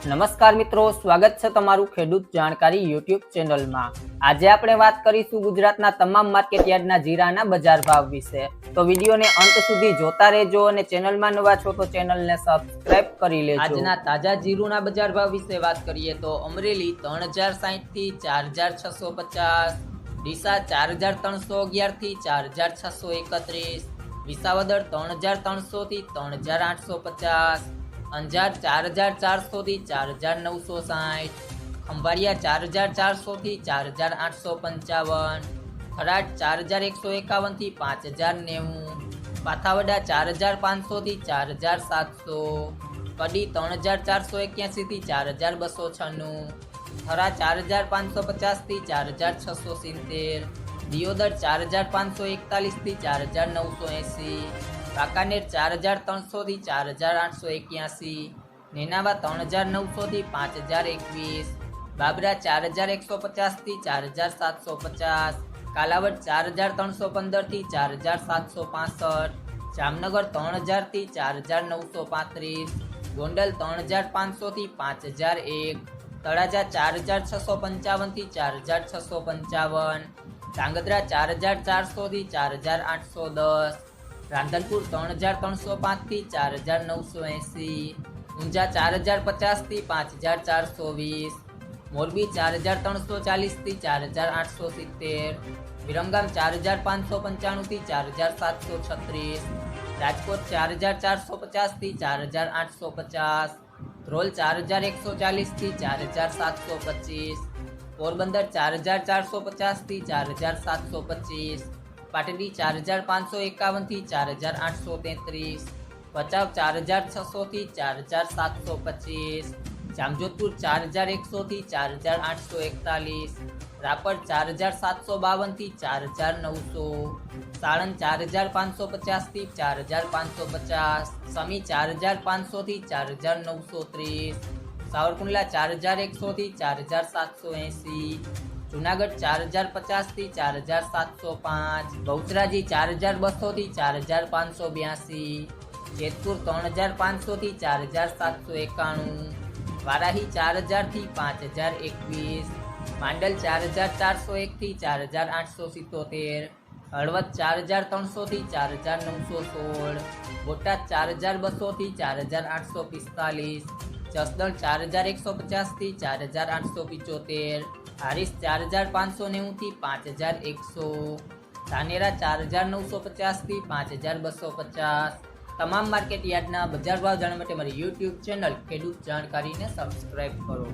નમસ્કાર મિત્રો, સ્વાગત છે તમારું ખેડૂત જાણકારી યુટ્યુબ ચેનલમાં. આજે આપણે વાત કરીશું ગુજરાતના તમામ માર્કેટ યાર્ડના જીરાના બજાર ભાવ વિશે. તો વિડીયોને અંત સુધી જોતા રહેજો અને ચેનલમાં નવા છો તો ચેનલને સબસ્ક્રાઇબ કરી લેજો. આજના તાજા જીરુના બજાર ભાવ વિશે વાત કરીએ તો અમરેલી ત્રણ હજારથી ચાર હજાર છસો પચાસ, ડીસા ચાર હજાર ત્રણસો અગિયારથી ચાર હજાર છસો એકત્રીસ, વિસાવદર ત્રણ હજાર ત્રણસો થી ત્રણ હજાર આઠસો પચાસ અંજાર ચાર હજાર ચારસો થી ચાર હજાર નવસો સાઠ ખંભાળિયા ચાર હજાર ચારસો થી ચાર હજાર આઠસો પંચાવન ખરાટ ચાર હજાર એકસો એકાવનથી પાંચ હજાર નેવું પાથાવડા ચાર હજાર પાંચસો થી ચાર હજાર સાતસો કડી ત્રણ હજાર ચારસો એક્યાસી થી ચાર હજાર બસો છન્નું થરા ચાર હજાર પાંચસો પચાસથી ચાર હજાર છસો સિત્તેર દિયોદર ચાર હજાર પાંચસો એકતાલીસથી ચાર હજાર નવસો એંસી કાકાનેર ચાર હજાર ત્રણસો થી ચાર હજાર આઠસો એક્યાસી નેનાવા ત્રણ હજાર નવસો થી પાંચ હજાર એકવીસ બાબરા ચાર હજાર એકસો પચાસથી ચાર હજાર સાતસો પચાસ કાલાવડ ચાર હજાર ત્રણસો પંદરથી ચાર હજાર સાતસો પાસઠ જામનગર ત્રણ હજારથી ચાર હજાર નવસો પાંત્રીસ ગોંડલ ત્રણ હજાર પાંચસો થી પાંચ હજાર એક તળાજા ચાર હજાર છસો પંચાવનથી ચાર હજાર છસો પંચાવન ધાંગધ્રા ચાર હજાર ચારસો થી ચાર હજાર આઠસો દસ રાંધનપુર ત્રણ હજાર ત્રણસો પાંચથી ચાર હજાર નવસો એંસી ઊંઝા ચાર હજાર પચાસથી પાંચ હજાર ચારસો વીસ મોરબી ચાર હજાર ત્રણસો ચાલીસથી ચાર હજાર આઠસો સિત્તેર વિરમગામ ચાર હજાર પાંચસો પંચાણું થી ચાર હજાર સાતસો છત્રીસ રાજકોટ ચાર હજાર ચારસો પચાસથી ચાર હજાર આઠસો પચાસ ધ્રોલ ચાર હજાર એકસો ચાલીસથી ચાર હજાર સાતસો પચીસ પોરબંદર ચાર હજાર ચારસો પચાસથી ચાર હજાર સાતસો પચીસ પાટડી ચાર હજાર પાંચસો એકાવનથી ચાર હજાર આઠસો તેત્રીસ ભચાઉ ચાર હજાર છસો થી ચાર હજાર સાતસો પચીસ જામજોધપુર ચાર હજાર એકસો થી ચાર હજાર આઠસો એકતાલીસ રાપર ચાર હજાર સાતસો બાવનથી ચાર હજાર નવસો સાણંદ ચાર હજાર પાંચસો પચાસથી ચાર હજાર પાંચસો પચાસ સમી ચાર હજાર પાંચસો થી ચાર હજાર નવસો ત્રીસ સાવરકુંડલા ચાર હજાર એકસો થી ચાર હજાર સાતસો એંસી જુનાગઢ ચાર હજાર પચાસથી ચાર હજાર સાતસો પાંચ બહુચરાજી ચાર હજાર બસો થી ચાર હજાર પાંચસો બ્યાસી જેતપુર ત્રણ હજાર પાંચસો થી ચાર હજાર સાતસો એકાણું વારાહી ચાર હજારથી પાંચ હજાર એકવીસ માંડલ ચાર હજાર ચારસો એક થી ચાર હજાર આઠસો સિત્તોતેર હળવદ ચાર હજાર ત્રણસો થી ચાર હજાર નવસો સોળ બોટાદ ચાર હજાર બસો થી ચાર હજાર આઠસો પિસ્તાલીસ જસદણ ચાર હજાર એકસો પચાસથી ચાર હજાર આઠસો પિચોતેર હારીસ ચાર હજાર પાંચસો નેવું થી પાંચ હજાર એકસો, ધાનેરા ચાર હજાર નવસો પચાસથી પાંચ હજાર બસો પચાસ. તમામ માર્કેટ યાર્ડના બજાર ભાવ જાણવા માટે મારી યુટ્યુબ ચેનલ ખેડૂત જાણકારીને સબસ્ક્રાઇબ કરો.